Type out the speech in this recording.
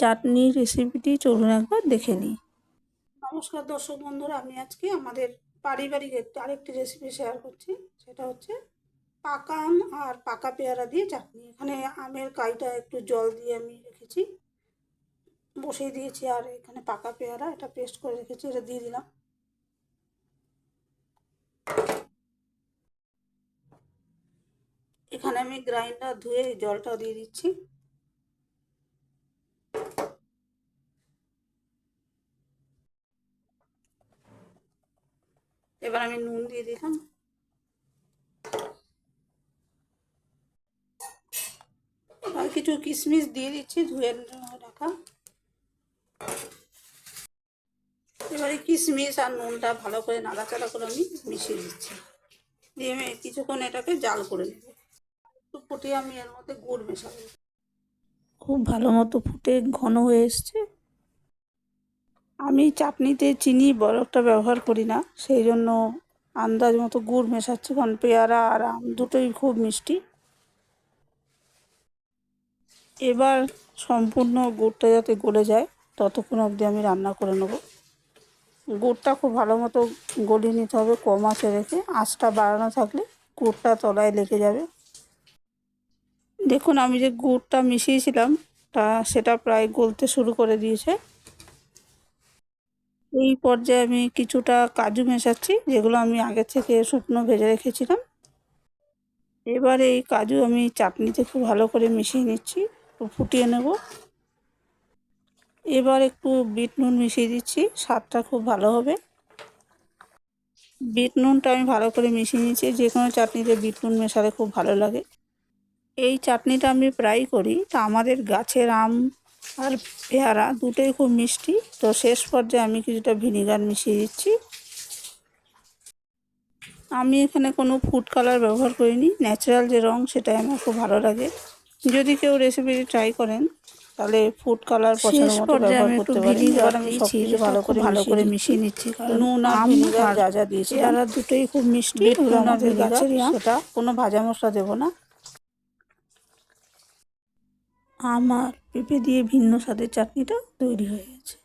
চাটনির রেসিপিটি চলুন একবার দেখে নিই। নমস্কার দর্শক বন্ধুরা, আমি আজকে আমাদের পারিবারিক আরেকটি রেসিপি শেয়ার করছি। সেটা হচ্ছে পাকা আম আর পাকা পেয়ারা দিয়ে চাটনি। এখানে আমের কাইটা একটু জল দিয়ে আমি রেখেছি। বসিয়ে দিয়েছি আর এখানে পাকা পেয়ারা, এটা পেস্ট করে রেখেছি, এটা দিয়ে দিলাম। এখানে আমি গ্রাইন্ডার ধুয়ে জলটা দিয়ে দিচ্ছি। এবার আমি নুন দিয়ে দিলাম। আর কিছু কিশমিশ দিয়ে দিচ্ছি, ধুয়ে রাখা। এবারে কিশমিশ আর নুনটা ভালো করে নাড়াচাড়া করে আমি মিশিয়ে দিচ্ছি। দিয়ে আমি কিছুক্ষণ এটাকে জাল করে নেব। ফুটিয়ে আমি এর মধ্যে গুড় মেশাবো। খুব ভালো মতো ফুটে ঘন হয়ে এসছে। আমি চাটনিতে চিনি, বরফটা ব্যবহার করি না, সেই জন্য আন্দাজ মতো গুড় মেশাচ্ছি, কারণ পেয়ারা আর আম দুটোই খুব মিষ্টি। এবার সম্পূর্ণ গুড়টা যাতে গলে যায়, ততক্ষণ অবধি আমি রান্না করে নেব। গুড়টা খুব ভালো মতো গলিয়ে নিতে হবে, কম আঁচে রেখে, আঁচটা বাড়ানো থাকলে গুড়টা তলায় লেগে যাবে। দেখুন, আমি যে গুড়টা মিশিয়েছিলাম, তা সেটা প্রায় গলতে শুরু করে দিয়েছে। এই পর্যায়ে আমি কিছুটা কাজু মেশাচ্ছি, যেগুলো আমি আগে থেকে শুকনো ভেজে রেখেছিলাম। এবার এই কাজু আমি চাটনিতে খুব ভালো করে মিশিয়ে নিচ্ছি ফুটিয়ে নেব। এবার একটু বিট নুন মিশিয়ে দিচ্ছি, স্বাদটা খুব ভালো হবে। বিট নুনটা আমি ভালো করে মিশিয়ে নিচ্ছি, যে কোনো চাটনিতে বিট নুন মেশালে খুব ভালো লাগে। এই চাটনিটা আমি প্রায় করি। তা আমাদের গাছের আম আর পেয়ারা দুটোই খুব মিষ্টি। তো শেষ পর্যায়ে আমি কিছুটা ভিনিগার মিশিয়ে দিচ্ছি। আমি এখানে কোনো ফুড কালার ব্যবহার করিনি। ন্যাচারাল যে রং সেটাই আমার খুব ভালো লাগে। যদি কেউ রেসিপিটি ট্রাই করেন তাহলে ফুড কালার পছন্দ মতো ব্যবহার করতে পারি এবার আমি সব ভালো করে ভালো করে মিশিয়ে নিচ্ছি নুন আর ভিনিগার যা যা দিয়েছি দুটোই খুব মিষ্টি। আমাদের গাছের সেটা কোনো ভাজা মশলা দেবো না। আমার পেঁপে দিয়ে ভিন্ন স্বাদের চাটনিটা তৈরি হয়ে গেছে।